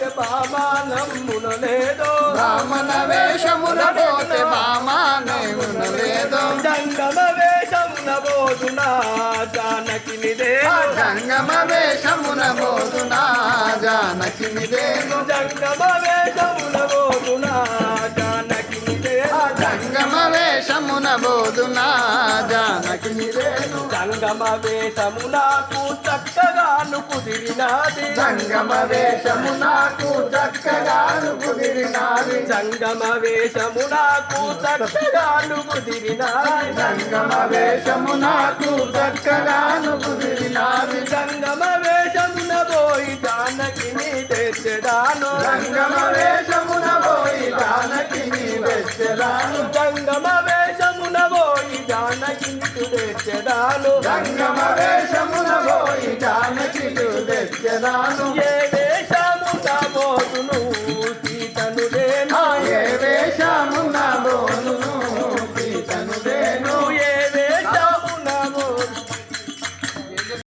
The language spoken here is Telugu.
పోతే బామానమ్మున లేదో. బ్రాహ్మణ వేషమున పోతే బామానేమున లేదో. జంగమ వేషమున బోధునా జానకి నిదే జంగమ వేషమున బోధునా జానకి నిదేను జంగమ వేషమున బోధునా జానకి నిదే జంగమ వేషమున బోధునా జానకి నిదేను జంగమ వేషము నాకు చక్కగాను కుదిరినాది జంగమ వేషము నాకు చక్కగాను కుదిరినాది జంగమ వేషము నాకు చక్కగాను కుదిరినాది జంగమ వేషము నాకు చక్కగాను కుదిరినాది జంగమ వేషమున పోయి జానకిని తెచ్చడాను జంగమ వేషమున పోయి జానకి నీ వెచ్చదాను జంగమ వేషమున పోయి జానకిని తెచ్చడాను జంగమ వేషమున పోయి జానకి తెచ్చదాను ఏ